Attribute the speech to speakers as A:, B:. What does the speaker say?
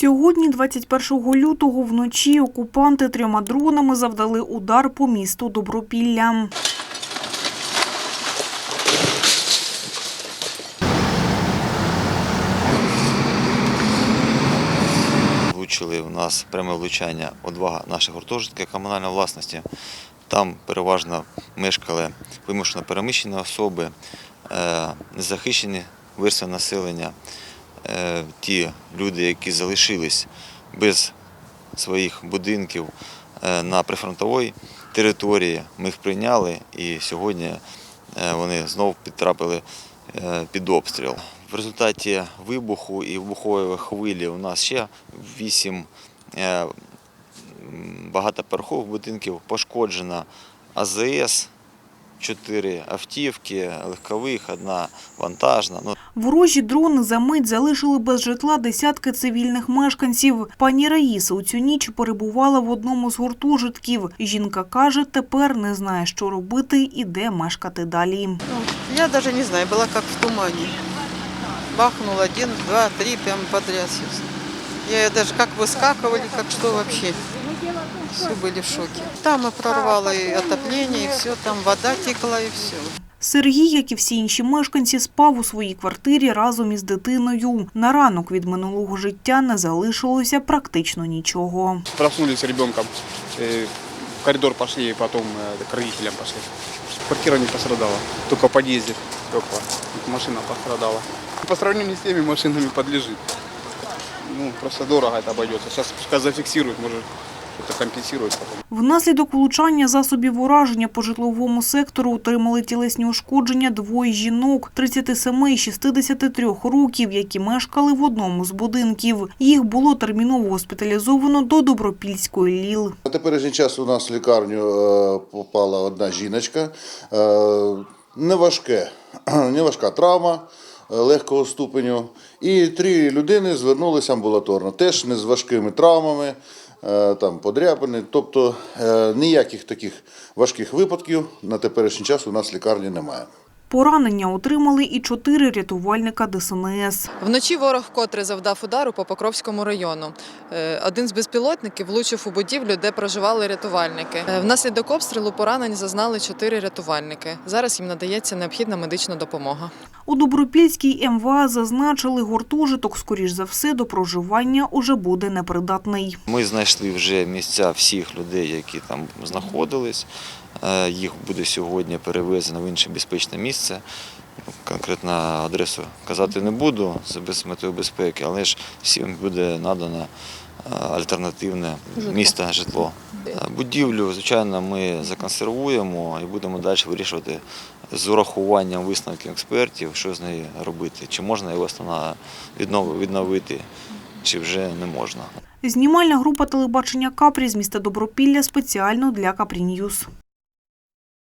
A: Сьогодні, 21 лютого, вночі окупанти трьома дронами завдали удар по місту Добропілля.
B: Влучили в нас пряме влучання у два наших гуртожитки комунальної власності. Там переважно мешкали вимушено переміщені особи, е, незахищені верстви населення, ті люди, які залишились без своїх будинків е, на прифронтовій території. Ми їх прийняли і сьогодні е, вони знову підтрапили е, під обстріл. В результаті вибуху і вибухової хвилі у нас ще вісім е, багатоповерхових будинків пошкоджено АЗС, чотири автівки, легкових, одна вантажна. Ну,
A: Ворожі дрони за мить залишили без житла десятки цивільних мешканців. Пані Раїса у цю ніч перебувала в одному з гуртожитків. Жінка каже, тепер не знає, що робити і де мешкати далі.
C: Ну, Я даже не знаю, была как в тумане. Бахнул один, два, три прям подряд. Я даже как выскакивали, как что вообще. Все были в шоке. Там и прорвало и отопление, и все, там вода текла, и все.
A: Сергій, як і всі інші мешканці, спав у своїй квартирі разом із дитиною. На ранок від минулого життя не залишилося практично нічого.
D: Проснулись с ребенком, э, в коридор пошли, и потом э, к родителям пошли. Квартира не пострадала, только в подъезде стекла. Машина пострадала. По сравнению с теми машинами подлежит. Ну, просто дорого это обойдется. Сейчас пускай зафиксируют, может, это компенсирует.
A: Внаслідок влучання засобів ураження по житловому сектору отримали тілесні ушкодження двоє жінок 37 і 63 років, які мешкали в одному з будинків. Їх було терміново госпіталізовано до Добропільської ЛІЛ.
E: На теперішній час у нас в лікарню е, попала одна жіночка. Е, Неважке, неважка травма е, легкого ступеню. І три людини звернулися амбулаторно, теж не з важкими травмами, там подряпини. Тобто е, ніяких таких важких випадків на теперішній час у нас в лікарні немає.
A: Поранення отримали і чотири рятувальника ДСНС.
F: Вночі ворог вкотре завдав удару по Покровському району. Е, Один з безпілотників влучив у будівлю, де проживали рятувальники. Е, Внаслідок обстрілу поранень зазнали чотири рятувальники. Зараз їм надається необхідна медична допомога.
A: У Добропільській МВА зазначили, гуртожиток, скоріш за все, до проживання уже буде непридатний.
B: Ми знайшли вже місця всіх людей, які там знаходились. Е, Їх буде сьогодні перевезено в інше безпечне місце. Конкретно адресу казати не буду з без метою безпеки, але ж всім буде надано е, альтернативне місто житло. Е, Будівлю, звичайно, ми законсервуємо і будемо далі вирішувати з урахуванням висновків експертів, що з нею робити. Чи можна його відновити, чи вже не можна.
A: Знімальна група телебачення Капрі з міста Добропілля спеціально для Капрі Ньюз.